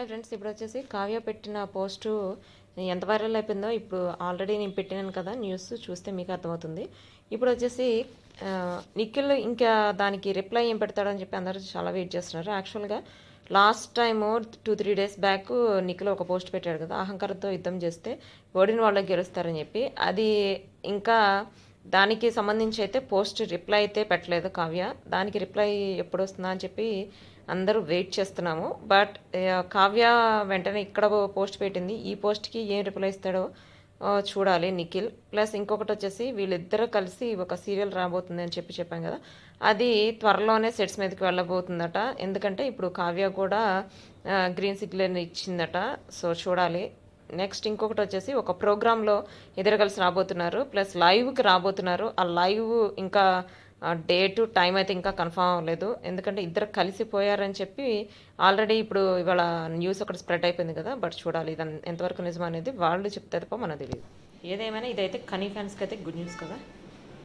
Hi friends ఇప్పుడు వచ్చేసి కావ్య పెట్టిన పోస్టు ఎంత వైరల్ అయిపోయిందో ఇప్పుడు ఆల్రెడీ నేను పెట్టినాను కదా న్యూస్ చూస్తే మీకు అర్థమవుతుంది. ఇప్పుడు వచ్చేసి నిఖిల్ ఇంకా దానికి రిప్లై ఏం పెడతాడని చెప్పి అందరూ చాలా వెయిట్ చేస్తున్నారు. యాక్చువల్గా last time two three days back Nikhil ఒక పోస్ట్ పెట్టాడు కదా అహంకారంతో యుద్ధం చేస్తే ఓడిన వాళ్ళకి గెలుస్తారని చెప్పి. అది ఇంకా దానికి సంబంధించి అయితే పోస్ట్ రిప్లై అయితే పెట్టలేదు కావ్య. దానికి రిప్లై ఎప్పుడు వస్తుందా అని చెప్పి అందరూ వెయిట్ చేస్తున్నాము. బట్ కావ్య వెంటనే ఇక్కడ పోస్ట్ పెట్టింది. ఈ పోస్ట్కి ఏం రిప్లై ఇస్తాడో చూడాలి నిఖిల్. ప్లస్ ఇంకొకటి వచ్చేసి వీళ్ళిద్దరూ కలిసి ఒక సీరియల్ రాబోతుంది అని చెప్పి చెప్పాం కదా. అది త్వరలోనే సెట్స్ మీదకి వెళ్ళబోతుందట. ఎందుకంటే ఇప్పుడు కావ్య కూడా గ్రీన్ సిగ్నల్ ఇచ్చిందట. సో చూడాలి. నెక్స్ట్ ఇంకొకటి వచ్చేసి ఒక ప్రోగ్రాంలో ఇద్దరు కలిసి రాబోతున్నారు ప్లస్ లైవ్కి రాబోతున్నారు. ఆ లైవ్ ఇంకా డేటు టైం అయితే ఇంకా కన్ఫర్మ్ అవ్వలేదు. ఎందుకంటే ఇద్దరు కలిసిపోయారని చెప్పి ఆల్రెడీ ఇప్పుడు ఇవాళ న్యూస్ అక్కడ స్ప్రెడ్ అయిపోయింది కదా బట్ చూడాలి ఇది ఎంతవరకు నిజం అనేది వాళ్ళు చెప్తే తప్ప మనకు తెలియదు ఏదేమైనా ఇదైతే కనీ ఫ్యాన్స్కి అయితే గుడ్ న్యూస్ కదా.